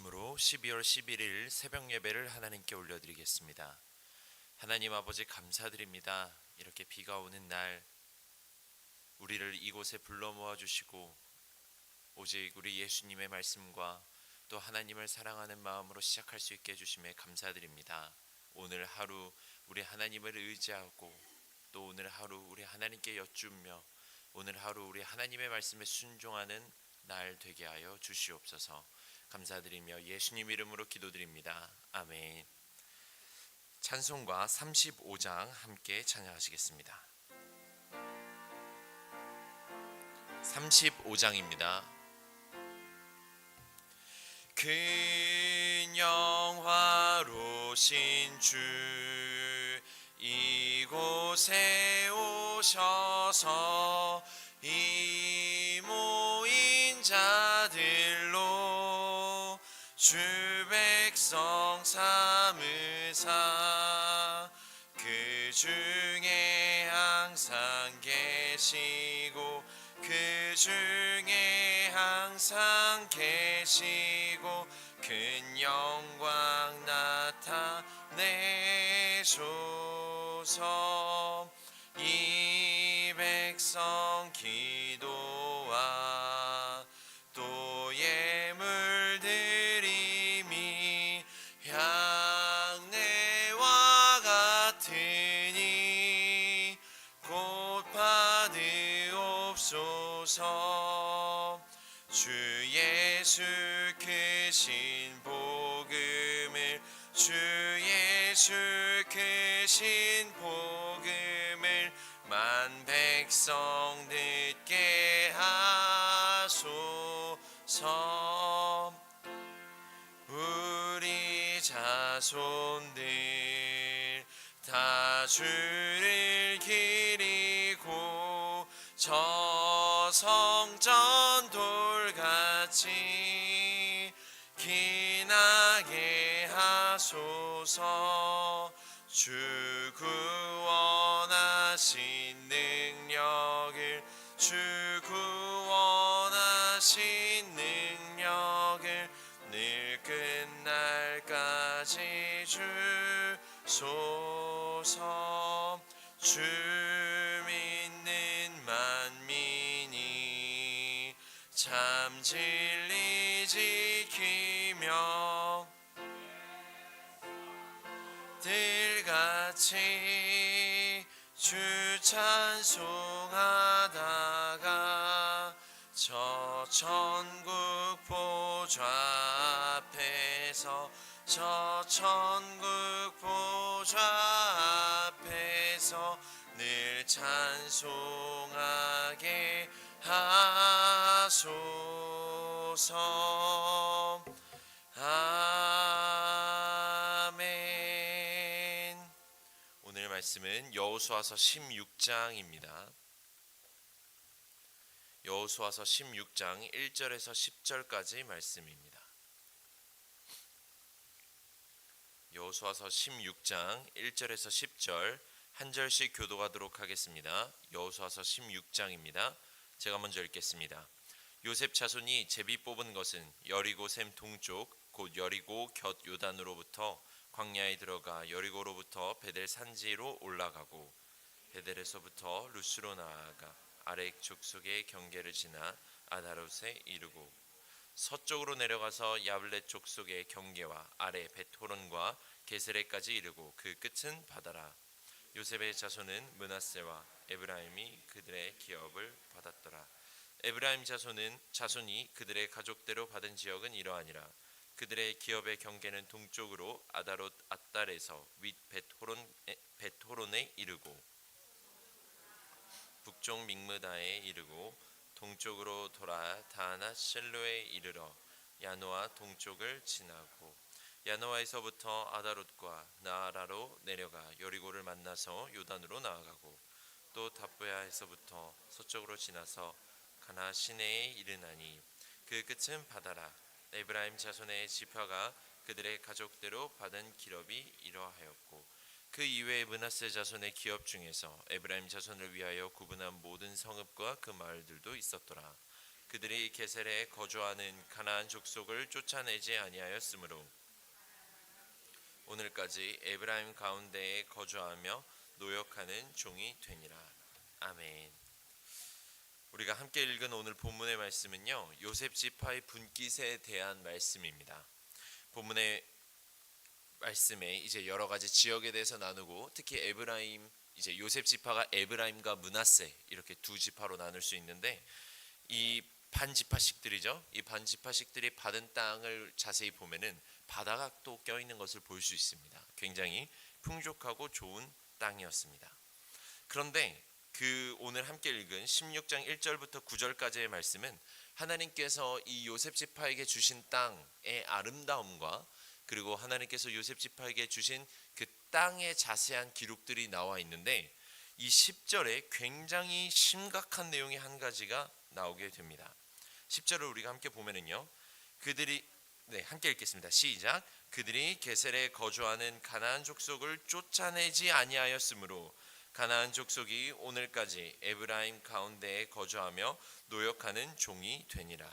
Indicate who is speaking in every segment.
Speaker 1: 마음가으로 12월 11일 새벽 예배를 하나님께 올려드리겠습니다. 하나님 아버지 감사드립니다. 이렇게 비가 오는 날 우리를 이곳에 불러 모아 주시고 오직 우리 예수님의 말씀과 또 하나님을 사랑하는 마음으로 시작할 수 있게 해 주심에 감사드립니다. 오늘 하루 우리 하나님을 의지하고 또 오늘 하루 우리 하나님께 여쭈며 오늘 하루 우리 하나님의 말씀에 순종하는 날 되게 하여 주시옵소서. 감사드리며 예수님 이름으로 기도드립니다. 아멘. 찬송과 35장 함께 찬양하시겠습니다. 35장입니다. 그 영화로신 주 이곳에 오셔서 이주 백성 삼으사 그 중에 항상 계시고 그 중에 항상 계시고 큰 영광 나타내소서 이 백성 주옵소서 주 예수 크신 복음을 주 예수 크신 복음을 만 백성 듣게 하소서 우리 자손들 다 주. 하소서 주 구원하신 그 능력을 주 구원하신 그 능력을 늘 끝날까지 주소서 주 믿는 만민이 참질 찬송하다가 저 천국 보좌 앞에서 저 천국 보좌 앞에서 늘 찬송하게 하소서 말씀은 여호수아서 16장입니다. 여호수아서 16장 1절에서 10절까지 말씀입니다. 여호수아서 16장 1절에서 10절 한 절씩 교도하도록 하겠습니다. 여호수아서 16장입니다. 제가 먼저 읽겠습니다. 요셉 자손이 제비 뽑은 것은 여리고 샘 동쪽 곧 여리고 곁 요단으로부터 광야에 들어가 여리고로부터 베델 산지로 올라가고 베델에서부터 루스로 나아가 아렉족 속의 경계를 지나 아다롯에 이르고 서쪽으로 내려가서 야블렛 족속의 경계와 아래 베토론과 게세레까지 이르고 그 끝은 바다라 요셉의 자손은 므낫세와 에브라임이 그들의 기업을 받았더라 에브라임 자손은 자손이 그들의 가족대로 받은 지역은 이러하니라 그들의 기업의 경계는 동쪽으로 아다롯 아달에서 윗 벳호론 벳호론에 이르고 북쪽 믹무다에 이르고 동쪽으로 돌아 다나 셀로에 이르러 야노아 동쪽을 지나고 야노아에서부터 아다롯과 나아라로 내려가 여리고를 만나서 요단으로 나아가고 또 다브야에서부터 서쪽으로 지나서 가나 시내에 이르나니 그 끝은 바다라 에브라임 자손의 지파가 그들의 가족대로 받은 기업이 이러하였고 그 이외의 문하세 자손의 기업 중에서 에브라임 자손을 위하여 구분한 모든 성읍과 그 마을들도 있었더라. 그들이 게셀에 거주하는 가나안 족속을 쫓아내지 아니하였으므로 오늘까지 에브라임 가운데에 거주하며 노역하는 종이 되니라. 아멘. 우리가 함께 읽은 오늘 본문의 말씀은요. 요셉 지파의 분깃에 대한 말씀입니다. 본문의 말씀에 이제 여러 가지 지역에 대해서 나누고 특히 에브라임 이제 요셉 지파가 에브라임과 문하세 이렇게 두 지파로 나눌 수 있는데 이 반지파식들이죠. 이 반지파식들이 받은 땅을 자세히 보면은 바다가 또 껴있는 것을 볼 수 있습니다. 굉장히 풍족하고 좋은 땅이었습니다. 그런데 그 오늘 함께 읽은 16장 1절부터 9절까지의 말씀은 하나님께서 이 요셉 지파에게 주신 땅의 아름다움과 그리고 하나님께서 요셉 지파에게 주신 그 땅의 자세한 기록들이 나와 있는데 이 10절에 굉장히 심각한 내용이 한 가지가 나오게 됩니다. 10절을 우리가 함께 보면은요. 그들이 네, 함께 읽겠습니다. 시작. 그들이 게셀에 거주하는 가나안 족속을 쫓아내지 아니하였으므로 가나안 족속이 오늘까지 에브라임 가운데에 거주하며 노역하는 종이 되니라.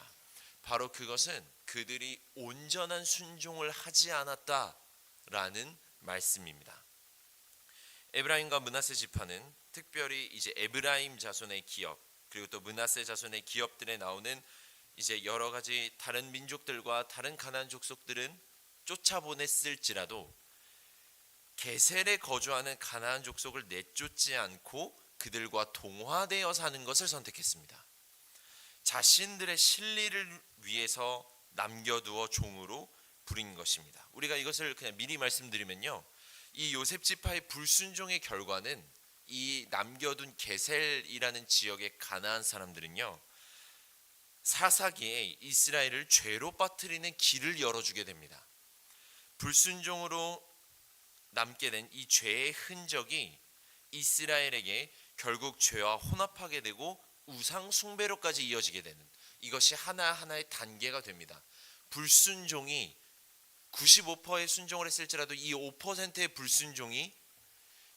Speaker 1: 바로 그것은 그들이 온전한 순종을 하지 않았다라는 말씀입니다. 에브라임과 문하세 지파는 특별히 이제 에브라임 자손의 기업 그리고 또 문하세 자손의 기업들에 나오는 이제 여러 가지 다른 민족들과 다른 가난 족속들은 쫓아보냈을지라도 게셀에 거주하는 가나안 족속을 내쫓지 않고 그들과 동화되어 사는 것을 선택했습니다. 자신들의 신리를 위해서 남겨두어 종으로 부린 것입니다. 우리가 이것을 그냥 미리 말씀드리면요. 이 요셉 지파의 불순종의 결과는 이 남겨둔 게셀이라는 지역의 가나안 사람들은요. 사사기에 이스라엘을 죄로 빠뜨리는 길을 열어주게 됩니다. 불순종으로 남게 된 이 죄의 흔적이 이스라엘에게 결국 죄와 혼합하게 되고 우상 숭배로까지 이어지게 되는 이것이 하나하나의 단계가 됩니다. 불순종이 95%의 순종을 했을지라도 이 5%의 불순종이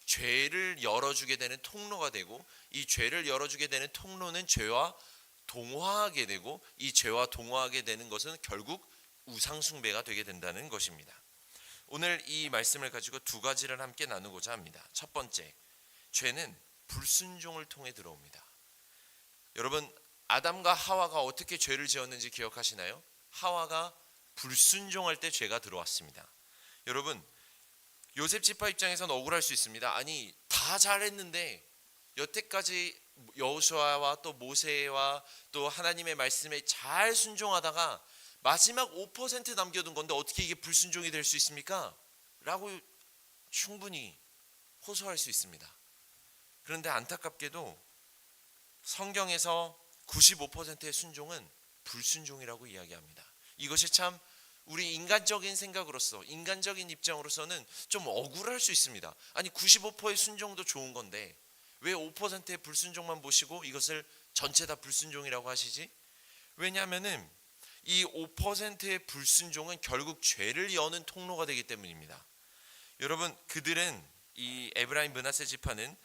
Speaker 1: 죄를 열어주게 되는 통로가 되고 이 죄를 열어주게 되는 통로는 죄와 동화하게 되고 이 죄와 동화하게 되는 것은 결국 우상숭배가 되게 된다는 것입니다. 오늘 이 말씀을 가지고 두 가지를 함께 나누고자 합니다. 첫 번째, 죄는 불순종을 통해 들어옵니다. 여러분, 아담과 하와가 어떻게 죄를 지었는지 기억하시나요? 하와가 불순종할 때 죄가 들어왔습니다. 여러분, 요셉 지파 입장에선 억울할 수 있습니다. 아니, 다 잘했는데 여태까지 여호수아와 또 모세와 또 하나님의 말씀에 잘 순종하다가 마지막 5% 남겨둔 건데 어떻게 이게 불순종이 될 수 있습니까? 라고 충분히 호소할 수 있습니다. 그런데 안타깝게도 성경에서 95%의 순종은 불순종이라고 이야기합니다. 이것이 참 우리 인간적인 생각으로서 인간적인 입장으로서는 좀 억울할 수 있습니다. 아니 95%의 순종도 좋은 건데 왜 5%의 불순종만 보시고 이것을 전체 다 불순종이라고 하시지? 왜냐하면은 이 5%의 불순종은 결국 죄를 여는 통로가 되기 때문입니다. 여러분 그들은 이 에브라임 문하세 지파는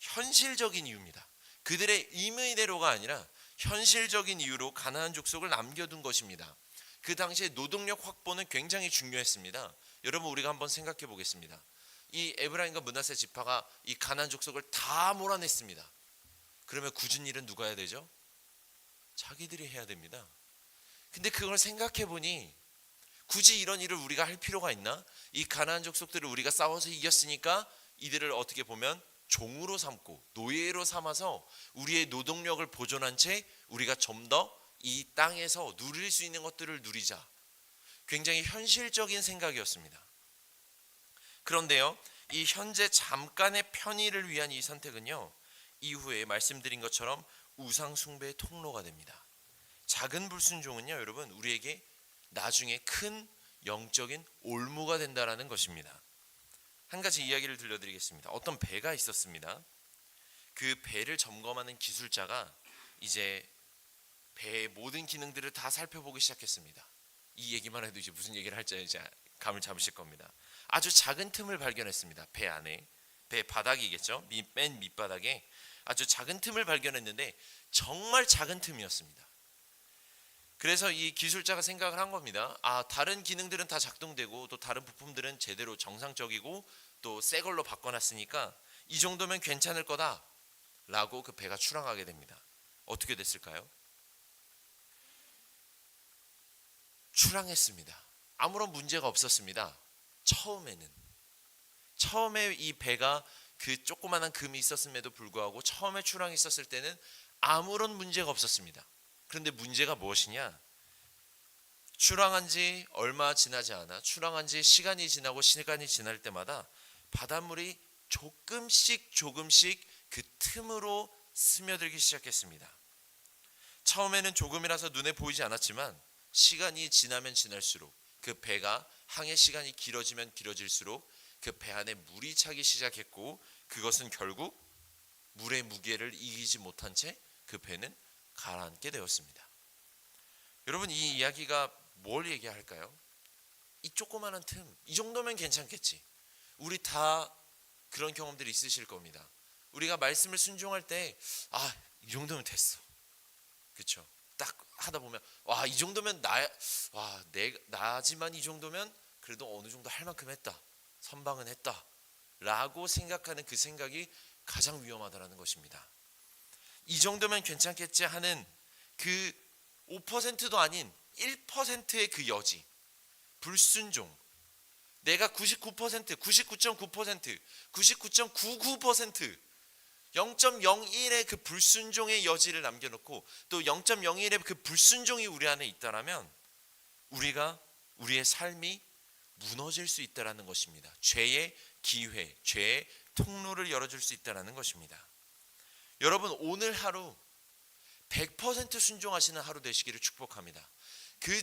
Speaker 1: 현실적인 이유입니다. 그들의 임의대로가 아니라 현실적인 이유로 가나안 족속을 남겨둔 것입니다. 그 당시에 노동력 확보는 굉장히 중요했습니다. 여러분 우리가 한번 생각해 보겠습니다. 이 에브라임과 문하세 지파가 이가나 족속을 다 몰아냈습니다. 그러면 굳은 일은 누가 해야 되죠? 자기들이 해야 됩니다. 근데 그걸 생각해 보니 굳이 이런 일을 우리가 할 필요가 있나? 이 가나안 족속들을 우리가 싸워서 이겼으니까 이들을 어떻게 보면 종으로 삼고 노예로 삼아서 우리의 노동력을 보존한 채 우리가 좀 더 이 땅에서 누릴 수 있는 것들을 누리자. 굉장히 현실적인 생각이었습니다. 그런데요, 이 현재 잠깐의 편의를 위한 이 선택은요, 이후에 말씀드린 것처럼 우상숭배의 통로가 됩니다. 작은 불순종은요, 여러분 우리에게 나중에 큰 영적인 올무가 된다라는 것입니다. 한 가지 이야기를 들려드리겠습니다. 어떤 배가 있었습니다. 그 배를 점검하는 기술자가 이제 배의 모든 기능들을 다 살펴보기 시작했습니다. 이 얘기만 해도 이제 무슨 얘기를 할지 이제 감을 잡으실 겁니다. 아주 작은 틈을 발견했습니다. 배 안에 배 바닥이겠죠. 맨 밑바닥에 아주 작은 틈을 발견했는데 정말 작은 틈이었습니다. 그래서 이 기술자가 생각을 한 겁니다. 아, 다른 기능들은 다 작동되고 또 다른 부품들은 제대로 정상적이고 또 새 걸로 바꿔놨으니까 이 정도면 괜찮을 거다라고 그 배가 출항하게 됩니다. 어떻게 됐을까요? 출항했습니다. 아무런 문제가 없었습니다. 처음에는 처음에 이 배가 그 조그만한 금이 있었음에도 불구하고 처음에 출항했었을 때는 아무런 문제가 없었습니다. 그런데 문제가 무엇이냐? 출항한 지 얼마 지나지 않아 출항한 지 시간이 지나고 시간이 지날 때마다 바닷물이 조금씩 조금씩 그 틈으로 스며들기 시작했습니다. 처음에는 조금이라서 눈에 보이지 않았지만 시간이 지나면 지날수록 그 배가 항해 시간이 길어지면 길어질수록 그 배 안에 물이 차기 시작했고 그것은 결국 물의 무게를 이기지 못한 채 그 배는 가라앉게 되었습니다. 여러분 이 이야기가 뭘 얘기할까요? 이 조그마한 틈, 이 정도면 괜찮겠지. 우리 다 그런 경험들이 있으실 겁니다. 우리가 말씀을 순종할 때, 아, 이 정도면 됐어. 그렇죠딱 하다 보면, 와, 이 정도면 나, 와, 내, 나지만 이 정도면 그래도 어느 정도 할 만큼 했다. 선방은 했다. 라고 생각하는 그 생각이 가장 위험하다는 것입니다. 이 정도면 괜찮겠지 하는 그 5%도 아닌 1%의 그 여지, 불순종. 내가 99%, 99.9%, 99.99% 0.01의 그 불순종의 여지를 남겨놓고 또 0.01의 그 불순종이 우리 안에 있다라면 우리가 우리의 삶이 무너질 수 있다라는 것입니다. 죄의 기회, 죄의 통로를 열어줄 수 있다라는 것입니다. 여러분 오늘 하루 100% 순종하시는 하루 되시기를 축복합니다. 그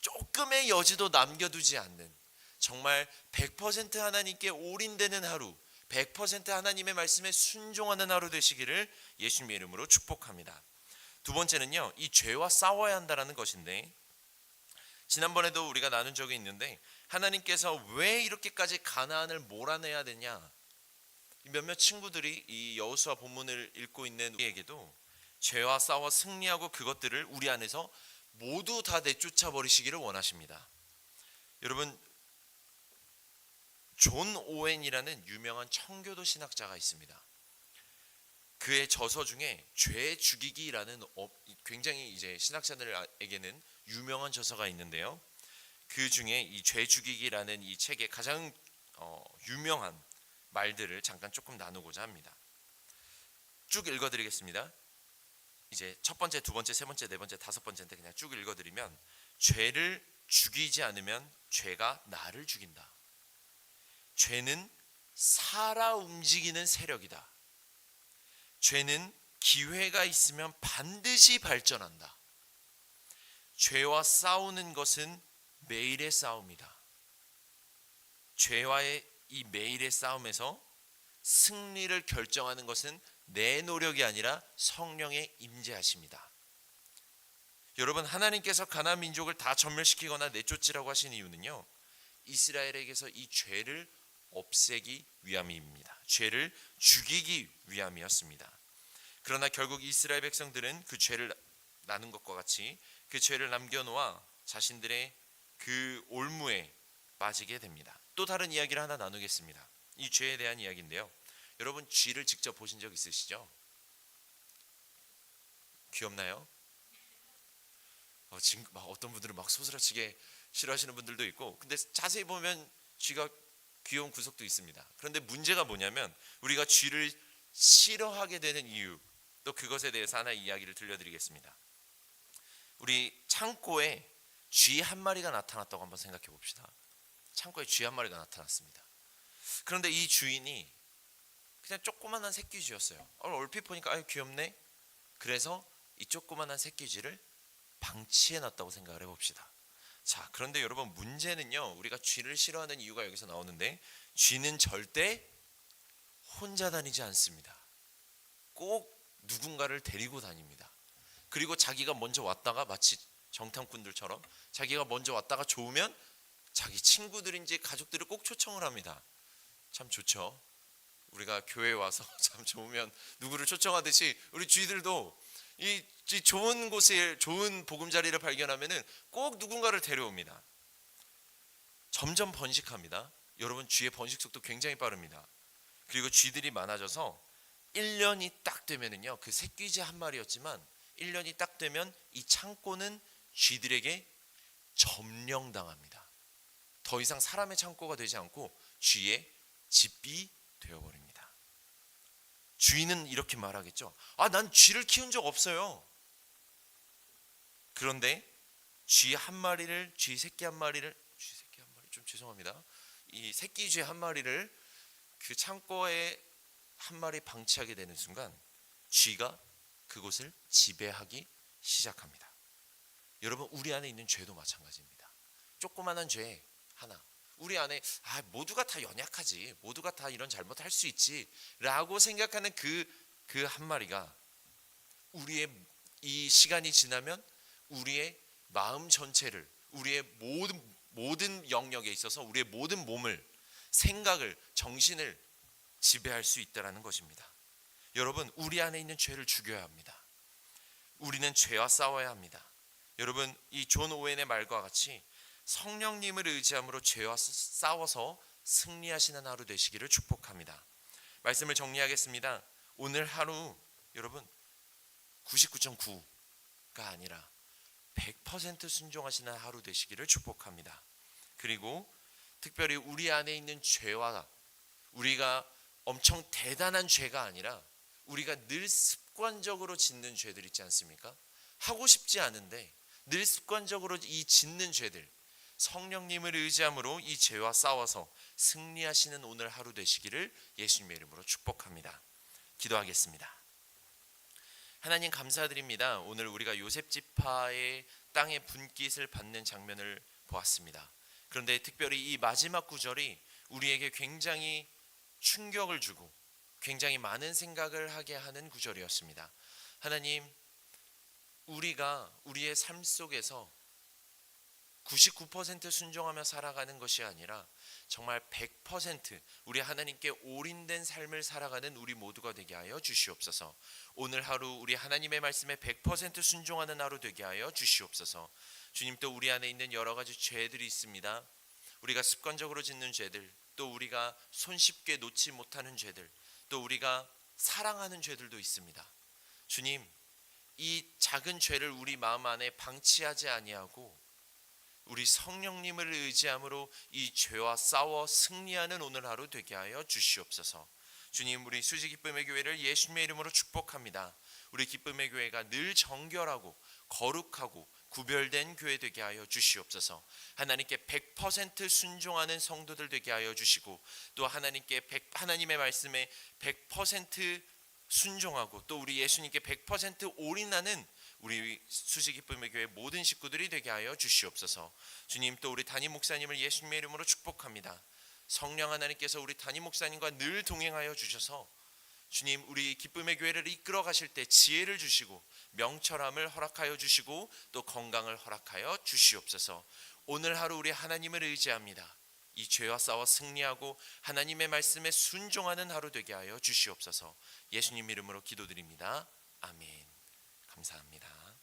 Speaker 1: 조금의 여지도 남겨두지 않는 정말 100% 하나님께 올인되는 하루, 100% 하나님의 말씀에 순종하는 하루 되시기를 예수님 이름으로 축복합니다. 두 번째는요, 이 죄와 싸워야 한다라는 것인데 지난번에도 우리가 나눈 적이 있는데 하나님께서 왜 이렇게까지 가나안을 몰아내야 되냐? 몇몇 친구들이 이 여호수아 본문을 읽고 있는 우리에게도 죄와 싸워 승리하고 그것들을 우리 안에서 모두 다 내쫓아 버리시기를 원하십니다. 여러분 존 오웬이라는 유명한 청교도 신학자가 있습니다. 그의 저서 중에 죄 죽이기라는 굉장히 이제 신학자들에게는 유명한 저서가 있는데요. 그 중에 이 죄 죽이기라는 이 책의 가장 어, 유명한 말들을 잠깐 조금 나누고자 합니다. 쭉 읽어드리겠습니다. 이제 첫 번째, 두 번째, 세 번째, 네 번째, 다섯 번째인데 그냥 쭉 읽어드리면 죄를 죽이지 않으면 죄가 나를 죽인다. 죄는 살아 움직이는 세력이다. 죄는 기회가 있으면 반드시 발전한다. 죄와 싸우는 것은 매일의 싸움이다. 죄와의 이 매일의 싸움에서 승리를 결정하는 것은 내 노력이 아니라 성령의 임재하십니다. 여러분 하나님께서 가나안 민족을 다 전멸시키거나 내쫓으라고 하신 이유는요. 이스라엘에게서 이 죄를 없애기 위함입니다. 죄를 죽이기 위함이었습니다. 그러나 결국 이스라엘 백성들은 그 죄를 나눈 것과 같이 그 죄를 남겨놓아 자신들의 그 올무에 빠지게 됩니다. 또 다른 이야기를 하나 나누겠습니다. 이 죄에 대한 이야기인데요. 여러분 쥐를 직접 보신 적 있으시죠? 귀엽나요? 어, 지금 막 어떤 분들은 막 소스라치게 싫어하시는 분들도 있고, 근데 자세히 보면 쥐가 귀여운 구석도 있습니다. 그런데 문제가 뭐냐면 우리가 쥐를 싫어하게 되는 이유, 또 그것에 대해서 하나 이야기를 들려드리겠습니다. 우리 창고에 쥐 한 마리가 나타났다고 한번 생각해 봅시다. 창고에 쥐 한 마리가 나타났습니다. 그런데 이 주인이 그냥 조그만한 새끼 쥐였어요. 어, 얼핏 보니까 아유 귀엽네. 그래서 이 조그만한 새끼 쥐를 방치해 놨다고 생각을 해봅시다. 자, 그런데 여러분 문제는요. 우리가 쥐를 싫어하는 이유가 여기서 나오는데 쥐는 절대 혼자 다니지 않습니다. 꼭 누군가를 데리고 다닙니다. 그리고 자기가 먼저 왔다가 마치 정탐꾼들처럼 자기가 먼저 왔다가 좋으면 자기 친구들인지 가족들을 꼭 초청을 합니다. 참 좋죠. 우리가 교회 와서 참 좋으면 누구를 초청하듯이 우리 주의들도 이 좋은 곳에 좋은 보금자리를 발견하면은 꼭 누군가를 데려옵니다. 점점 번식합니다. 여러분 쥐의 번식 속도 굉장히 빠릅니다. 그리고 쥐들이 많아져서 1년이 딱 되면은요. 그새끼지한 마리였지만 1년이 딱 되면 이 창고는 쥐들에게 점령당합니다. 더 이상 사람의 창고가 되지 않고 쥐의 집이 되어버립니다. 주인은 이렇게 말하겠죠. 아, 난 쥐를 키운 적 없어요. 그런데 쥐 한 마리를 쥐 새끼 한 마리를 쥐 새끼 한 마리 좀 죄송합니다. 이 새끼 쥐 한 마리를 그 창고에 한 마리 방치하게 되는 순간 쥐가 그곳을 지배하기 시작합니다. 여러분 우리 안에 있는 죄도 마찬가지입니다. 조그만한 죄 하나. 우리 안에 아 모두가 다 연약하지 모두가 다 이런 잘못할 수 있지라고 생각하는 그 그 한 마리가 우리의 이 시간이 지나면 우리의 마음 전체를 우리의 모든 모든 영역에 있어서 우리의 모든 몸을 생각을 정신을 지배할 수 있다라는 것입니다. 여러분 우리 안에 있는 죄를 죽여야 합니다. 우리는 죄와 싸워야 합니다. 여러분 이 존 오웬의 말과 같이 성령님을 의지함으로 죄와 싸워서 승리하시는 하루 되시기를 축복합니다. 말씀을 정리하겠습니다. 오늘 하루 여러분 99.9가 아니라 100% 순종하시는 하루 되시기를 축복합니다. 그리고 특별히 우리 안에 있는 죄와 우리가 엄청 대단한 죄가 아니라 우리가 늘 습관적으로 짓는 죄들 있지 않습니까? 하고 싶지 않은데 늘 습관적으로 이 짓는 죄들 성령님을 의지함으로 이 죄와 싸워서 승리하시는 오늘 하루 되시기를 예수님의 이름으로 축복합니다. 기도하겠습니다. 하나님 감사드립니다. 오늘 우리가 요셉 지파의 땅의 분깃을 받는 장면을 보았습니다. 그런데 특별히 이 마지막 구절이 우리에게 굉장히 충격을 주고 굉장히 많은 생각을 하게 하는 구절이었습니다. 하나님, 우리가 우리의 삶 속에서 99% 순종하며 살아가는 것이 아니라 정말 100% 우리 하나님께 올인된 삶을 살아가는 우리 모두가 되게 하여 주시옵소서. 오늘 하루 우리 하나님의 말씀에 100% 순종하는 하루 되게 하여 주시옵소서. 주님 또 우리 안에 있는 여러 가지 죄들이 있습니다. 우리가 습관적으로 짓는 죄들, 또 우리가 손쉽게 놓지 못하는 죄들, 또 우리가 사랑하는 죄들도 있습니다. 주님, 이 작은 죄를 우리 마음 안에 방치하지 아니하고 우리 성령님을 의지함으로 이 죄와 싸워 승리하는 오늘 하루 되게 하여 주시옵소서. 주님, 우리 수지 기쁨의 교회를 예수님의 이름으로 축복합니다. 우리 기쁨의 교회가 늘 정결하고 거룩하고 구별된 교회 되게 하여 주시옵소서. 하나님께 100% 순종하는 성도들 되게 하여 주시고 또 하나님께 100, 하나님의 말씀에 100% 순종하고 또 우리 예수님께 100% 올인하는 우리 수지 기쁨의 교회 모든 식구들이 되게 하여 주시옵소서. 주님 또 우리 담임 목사님을 예수님의 이름으로 축복합니다. 성령 하나님께서 우리 담임 목사님과 늘 동행하여 주셔서 주님 우리 기쁨의 교회를 이끌어 가실 때 지혜를 주시고 명철함을 허락하여 주시고 또 건강을 허락하여 주시옵소서. 오늘 하루 우리 하나님을 의지합니다. 이 죄와 싸워 승리하고 하나님의 말씀에 순종하는 하루 되게 하여 주시옵소서. 예수님 이름으로 기도드립니다. 아멘. 감사합니다.